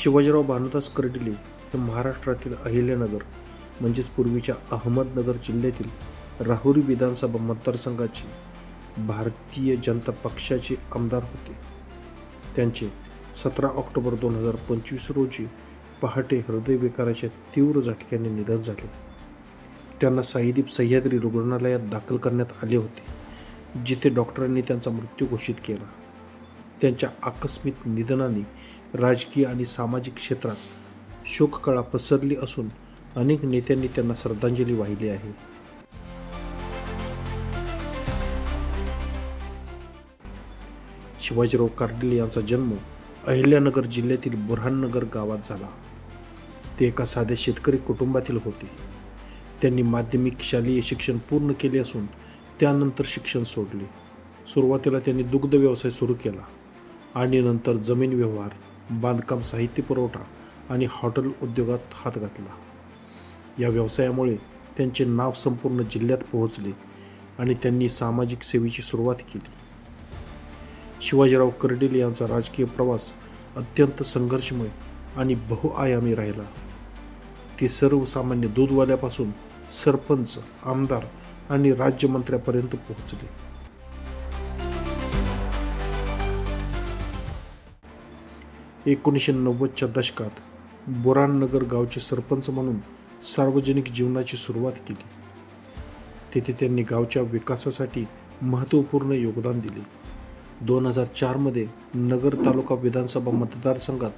शिवाजीराव भानुदास कर्डिले हे महाराष्ट्रातील अहिल्यानगर म्हणजेच पूर्वीच्या अहमदनगर जिल्ह्यातील राहुरी विधानसभा मतदारसंघाचे भारतीय जनता पक्षाचे आमदार होते. त्यांचे सतरा ऑक्टोबर दोन हजार पंचवीस रोजी पहाटे हृदयविकाराच्या तीव्र झटक्याने निधन झाले. त्यांना साईदीप सह्याद्री रुग्णालयात दाखल करण्यात आले होते जिथे डॉक्टरांनी त्यांचा मृत्यू घोषित केला. त्यांच्या आकस्मिक निधनाने राजकीय आणि सामाजिक क्षेत्रात शोककळा पसरली असून अनेक नेत्यांनी त्यांना श्रद्धांजली वाहिली आहे. शिवाजीराव कार्डिल यांचा जन्म अहिल्यानगर जिल्ह्यातील बुरहाननगर गावात झाला. ते एका साध्या शेतकरी कुटुंबातील होते. त्यांनी माध्यमिक शालेय शिक्षण पूर्ण केले असून त्यानंतर शिक्षण सोडले. सुरुवातीला त्यांनी दुग्ध व्यवसाय सुरू केला आणि नंतर जमीन व्यवहार बांधकाम साहित्य पुरवठा आणि हॉटेल उद्योगात हात घातला. या व्यवसायामुळे त्यांचे नाव संपूर्ण जिल्ह्यात पोहोचले आणि त्यांनी सामाजिक सेवेची सुरुवात केली. शिवाजीराव कर्डिले यांचा राजकीय प्रवास अत्यंत संघर्षमय आणि बहुआयामी राहिला. ते सर्वसामान्य दूधवाल्यापासून सरपंच आमदार आणि राज्यमंत्र्यापर्यंत पोहोचले. एकोणीसशे नव्वदच्या दशकात बोराननगर गावचे सरपंच म्हणून सार्वजनिक जीवनाची सुरुवात केली. तेथे त्यांनी गावच्या विकासासाठी महत्त्वपूर्ण योगदान दिले. दोन हजार चारमध्ये नगर तालुका विधानसभा मतदारसंघात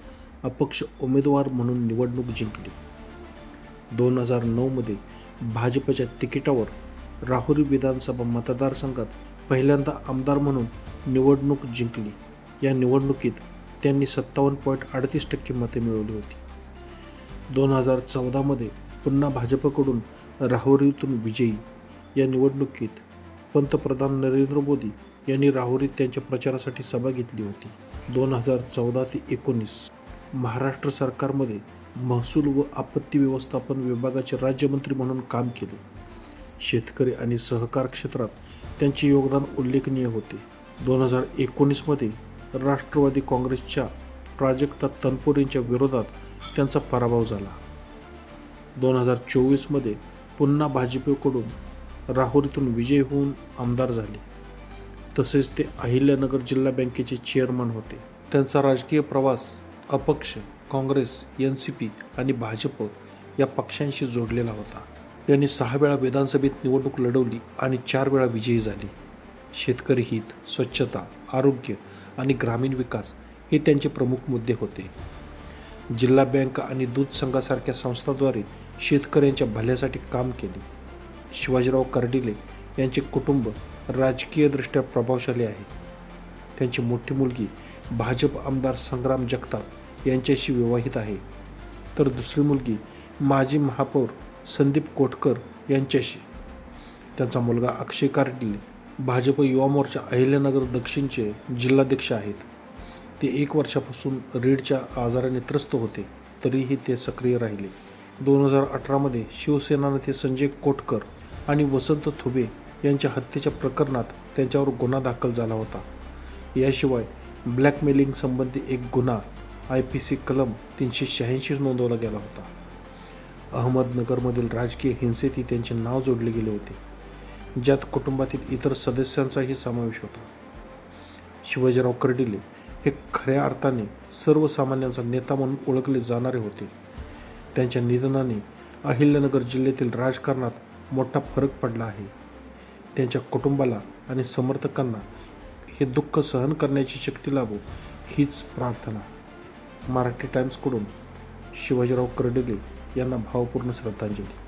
अपक्ष उमेदवार म्हणून निवडणूक जिंकली. दोन हजार नऊमध्ये भाजपच्या तिकिटावर राहुरी विधानसभा मतदारसंघात पहिल्यांदा आमदार म्हणून निवडणूक जिंकली. या निवडणुकीत त्यांनी सत्तावन्न पॉईंट अडतीस टक्के मते मिळवली होती. दोन हजार चौदामध्ये पुन्हा भाजपकडून राहुरीतून विजयी या निवडणुकीत पंतप्रधान नरेंद्र मोदी यांनी राहुरीत त्यांच्या प्रचारासाठी सभा घेतली होती. दोन हजार चौदा ते एकोणीस महाराष्ट्र सरकारमध्ये महसूल व आपत्ती व्यवस्थापन विभागाचे राज्यमंत्री म्हणून काम केले. शेतकरी आणि सहकार क्षेत्रात त्यांचे योगदान उल्लेखनीय होते. दोन हजार एकोणीसमध्ये राष्ट्रवादी काँग्रेसच्या प्राजक्ता तनपुरेंच्या विरोधात त्यांचा पराभव झाला. दोन हजार चोवीसमध्ये पुन्हा भाजपकडून राहुरीतून विजय होऊन आमदार झाले. तसेच ते अहिल्यानगर जिल्हा बँकेचे चेअरमन होते. त्यांचा राजकीय प्रवास अपक्ष काँग्रेस एन सी पी आणि भाजप या पक्षांशी जोडलेला होता. त्यांनी सहा वेळा विधानसभेत निवडणूक लढवली आणि चार वेळा विजयी झाली. शेतकरी हित स्वच्छता आरोग्य आणि ग्रामीण विकास हे त्यांचे प्रमुख मुद्दे होते. जिल्हा बँक आणि दूध संघासारख्या संस्थाद्वारे शेतकऱ्यांच्या भल्यासाठी काम केले. शिवाजीराव कर्डिले यांचे कुटुंब राजकीयदृष्ट्या प्रभावशाली आहे. त्यांची मोठी मुलगी भाजप आमदार संग्राम जगताप यांच्याशी विवाहित आहे. तर दुसरी मुलगी माजी महापौर संदीप कोटकर यांच्याशी. त्यांचा मुलगा अक्षय कार्डिले भाजप युवा मोर्चा अहिल्यानगर दक्षिणचे जिल्हाध्यक्ष आहेत. ते एक वर्षापासून रीडच्या आजाराने त्रस्त होते तरीही ते सक्रिय राहिले. दोन हजार अठरामध्ये शिवसेना नेते संजय कोटकर आणि वसंत थुबे यांच्या हत्येच्या प्रकरणात त्यांच्यावर गुन्हा दाखल झाला होता. याशिवाय ब्लॅकमेलिंग संबंधी एक गुन्हा आय पी सी कलम तीनशे शहाऐंशी नोंदवला गेला होता. अहमदनगरमधील राजकीय हिंसेतही त्यांचे नाव जोडले गेले होते. ज्यात कुटुंबातील इतर सदस्यांचाही समावेश होता. शिवाजीराव कर्डिले हे खऱ्या अर्थाने सर्वसामान्यांचा नेता म्हणून ओळखले जाणारे होते. त्यांच्या निधनाने अहिल्यानगर जिल्ह्यातील राजकारणात मोठा फरक पडला आहे. त्यांच्या कुटुंबाला आणि समर्थकांना हे दुःख सहन करण्याची शक्ती लाभो हीच प्रार्थना. मराठी टाइम्सकडून शिवाजीराव कर्डिले यांना भावपूर्ण श्रद्धांजली.